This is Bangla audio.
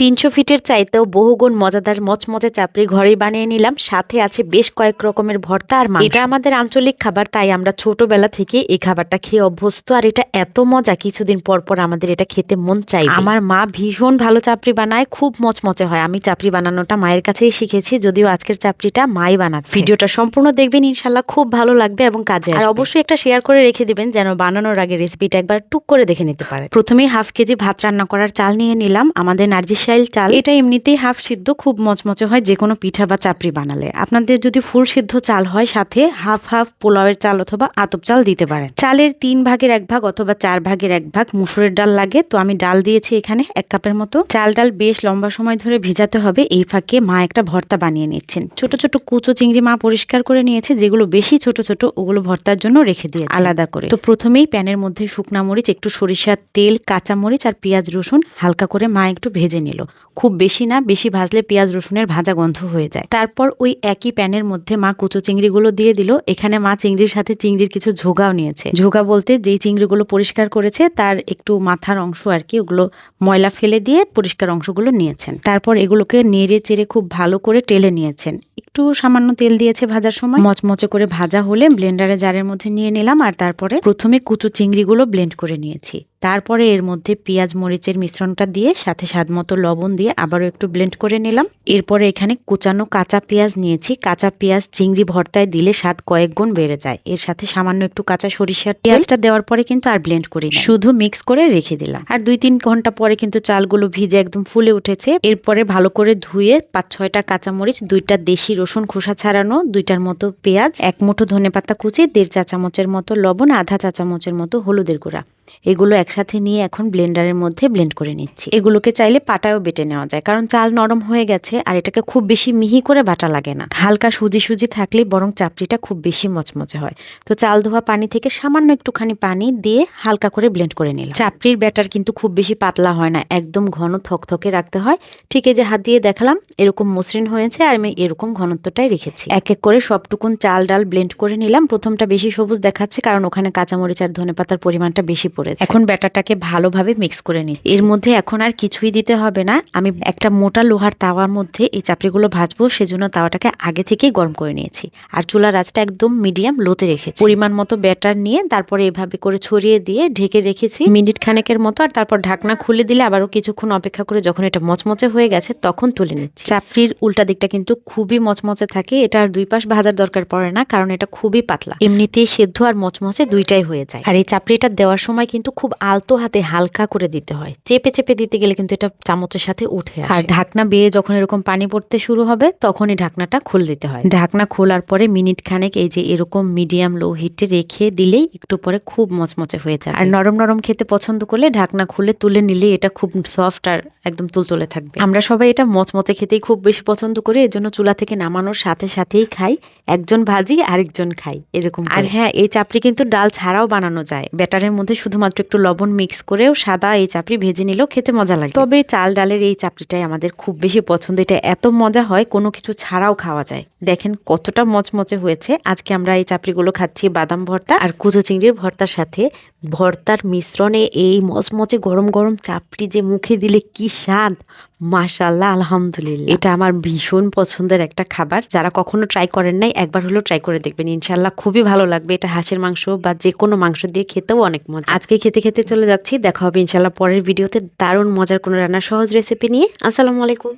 তিনশো ফিটের চাইতেও বহুগুণ মজাদার মচমচে চাপড়ি ঘরেই বানিয়ে নিলাম। সাথে আছে বেশ কয়েক রকমের ভর্তা আর এটা আমাদের আঞ্চলিক খাবার তাই আমরা ছোটবেলা থেকে এই খাবারটা খেয়ে অভ্যস্ত। আর এটা এত মজা কিছুদিন পর পর আমাদের এটা খেতে মন চাই আমার মা ভীষণ ভালো চাপড়ি বানায় খুব মচমচে হয়। আমি চাপড়ি বানানোটা মায়ের কাছেই শিখেছি যদিও আজকের চাপড়িটা মাই বানাচ্ছে। ভিডিওটা সম্পূর্ণ দেখবেন ইনশাল্লাহ খুব ভালো লাগবে এবং কাজে আর অবশ্যই একটা শেয়ার করে রেখে দিবেন যেন বানানোর আগে রেসিপিটা একবার টুক করে দেখে নিতে পারে। প্রথমেই হাফ কেজি ভাত রান্না করার চাল নিয়ে নিলাম। আমাদের নার্জিশাইল চাল, এটা এমনিতেই হাফ সিদ্ধ, খুব মচমচে হয় যে কোনো পিঠা বা চাপড়ি বানালে। আপনাদের যদি ফুল সিদ্ধ চাল হয়, সাথে হাফ হাফ পোলাওয়ের চাল অথবা আতপ চাল দিতে পারেন। চালের তিন ভাগের এক ভাগ অথবা চার ভাগের এক ভাগ মুসুরের ডাল লাগে। তো আমি ডাল দিয়েছি এখানে এক কাপের মতো। চাল ডাল বেশ লম্বা সময় ধরে ভিজাতে হবে। এই ফাঁকে মা একটা ভর্তা বানিয়ে নিচ্ছেন। ছোট ছোট কুচো চিংড়ি মা পরিষ্কার করে নিয়েছে, যেগুলো বেশি ছোট ছোট, ওগুলো ভর্তার জন্য রেখে দিয়ে আলাদা করে। তো প্রথমেই প্যানের মধ্যে শুকনা মরিচ, একটু সরিষার তেল, কাঁচা মরিচ আর পেঁয়াজ রসুন হালকা করে মা একটু ভেজে নিল। এলো খুব বেশি না, বেশি ভাজলে পেঁয়াজ রসুনের ভাজা গন্ধ হয়ে যায়। তারপর ওই একই প্যানের মধ্যে মা কুচো চিংড়িগুলো দিয়ে দিল। এখানে মা চিংড়ির সাথে চিংড়ির কিছু ঝোগাও নিয়েছে। ঝোগা বলতে যেই চিংড়িগুলো পরিষ্কার করেছে, তার একটু মাথার অংশ আর কি, ওগুলো ময়লা ফেলে দিয়ে পরিষ্কার অংশগুলো নিয়েছেন। তারপর এগুলোকে নেড়ে চেড়ে খুব ভালো করে টেলে নিয়েছেন। একটু সামান্য তেল দিয়েছে ভাজার সময়। মচমচে করে ভাজা হলে ব্লেন্ডারে জারের মধ্যে নিয়ে নিলাম আর তারপরে প্রথমে কুচো চিংড়িগুলো ব্লেন্ড করে নিয়েছি। তারপরে এর মধ্যে পেঁয়াজ মরিচের মিশ্রণটা দিয়ে সাথে স্বাদ মতো লবণ দিয়ে আবারও একটু ব্লেন্ড করে নিলাম। এরপরে এখানে কুচানো কাঁচা পেঁয়াজ নিয়েছি। কাঁচা পেঁয়াজ চিংড়ি ভর্তায় দিলে স্বাদ কয়েক গুণ বেড়ে যায়। এর সাথে সামান্য একটু কাঁচা সরিষার পেঁয়াজটা দেওয়ার পরে কিন্তু আর ব্লেন্ড করি শুধু মিক্স করে রেখে দিলাম। আর দুই তিন ঘণ্টা পরে কিন্তু চালগুলো ভিজে একদম ফুলে উঠেছে। এরপরে ভালো করে ধুয়ে পাঁচ ছয়টা কাঁচামরিচ দুইটা দেশি রসুন খোসা ছাড়ানো দুইটার মতো পেঁয়াজ এক মুঠো ধনে পাতা কুচি দেড় চা চামচের মতো লবণ আধা চা চামচের মতো হলুদের গুঁড়া। এগুলো একসাথে নিয়ে এখন ব্লেন্ডারের মধ্যে ব্লেন্ড করে নিচ্ছি। এগুলোকে চাইলে পাটায়ও বেটে নেওয়া যায়, কারণ চাল নরম হয়ে গেছে আর এটাকে খুব বেশি মিহি করে বাটা লাগে না। হালকা সুজি সুজি থাকলে বরং চাপড়িটা খুব বেশি মচমচে হয়। তো চাল ধোয়া পানি থেকে সামান্য একটুখানি পানি দিয়ে হালকা করে ব্লেন্ড করে নিলাম। চাপড়ির ব্যাটার কিন্তু খুব বেশি পাতলা হয় না, একদম ঘন থকথকে রাখতে হয়। ঠিক এই যে হাত দিয়ে দেখালাম, এরকম মসৃণ হয়েছে আর আমি এরকম ঘনত্বটাই রেখেছি। এক এক করে সবটুকুন চাল ডাল ব্লেন্ড করে নিলাম। প্রথমটা বেশি সবুজ দেখাচ্ছে, কারণ ওখানে কাঁচামরিচ আর ধনে পাতার পরিমাণটা বেশি পড়েছে। এখন ব্যাটারটাকে ভালোভাবে মিক্স করে নিই এর মধ্যে এখন আর কিছুই দিতে হবে না। আমি একটা মোটা লোহার তাওয়ার মধ্যে এই চাপড়িগুলো ভাজবো, সেজন্য তাওয়াটাকে আগে থেকেই গরম করে নিয়েছি। আর চুলার আঁচটা একদম মিডিয়াম লোতে রেখেছি। পরিমাণ মতো ব্যাটার নিয়ে তারপরে এভাবে করে ছড়িয়ে দিয়ে ঢেকে রেখেছি। মিনিট খানেকের মতো আর তারপর ঢাকনা খুলে দিলে আবারও কিছুক্ষণ অপেক্ষা করে যখন এটা মচমচে হয়ে গেছে তখন তুলে নিচ্ছি। চাপড়ির উল্টা দিকটা কিন্তু খুবই মচমচে থাকে। এটা আর দুই পাশ ভাজার দরকার পড়ে না, কারণ এটা খুবই পাতলা। এমনিতেই সেদ্ধ আর মচমচে দুইটাই হয়ে যায়। আর এই চাপড়িটা দেওয়ার সময় কিন্তু খুব আলতো হাতে হালকা করে দিতে হয়। চেপে চেপে দিতে গেলে কিন্তু এটা চামচের সাথে উঠে আর ঢাকনা বেয়ে যখন এরকম পানি পড়তে শুরু হবে তখনই ঢাকনাটা খুলে দিতে হয়। ঢাকনা খোলার পরে মিনিট খানেক এই যে এরকম মিডিয়াম লো হিটে রেখে দিলেই একটু পরে খুব মচমচে হয়ে যায় আর নরম নরম খেতে পছন্দ করলে ঢাকনা খুলে তুলে নিলে এটা খুব সফট আর একদম তুলতুলে থাকবে। আমরা সবাই এটা মচমচে খেতেই খুব বেশি পছন্দ করি এজন্য চুলা থেকে নামানোর সাথে সাথেই খাই। একজন ভাজি আরেকজন খাই এরকম আর হ্যাঁ এই চাপড়ি কিন্তু ডাল ছাড়াও বানানো যায়। ব্যাটারের মধ্যে শুধুমাত্র একটু লবণ মিক্স করেও সাদা এই চাপড়ি ভেজে নিলেও খেতে মজা লাগে। তবে চাল ডালের এই চাপড়িটাই আমাদের খুব বেশি পছন্দ। এটা এত মজা হয়, কোনো কিছু ছাড়াও খাওয়া যায়। দেখেন কতটা মচমচে হয়েছে। আজকে আমরা এই চাপড়িগুলো খাচ্ছি বাদাম ভর্তা আর কুচো চিংড়ির ভর্তার সাথে। ভর্তার মিশ্রণে এই মচমচে গরম গরম চাপড়ি যে মুখে দিলে কি স্বাদ! মাশাল্লাহ আলহামদুলিল্লাহ। এটা আমার ভীষণ পছন্দের একটা খাবার। যারা কখনো ট্রাই করেন নাই, একবার হলেও ট্রাই করে দেখবেন। ইনশাল্লাহ খুবই ভালো লাগবে। এটা হাঁসের মাংস বা যে কোনো মাংস দিয়ে খেতেও অনেক মজা। আজকে খেতে খেতে চলে যাচ্ছি। দেখা হবে ইনশাল্লাহ পরের ভিডিওতে। দারুণ মজার কোনো রান্না সহজ রেসিপি নিয়ে। আসসালামু আলাইকুম।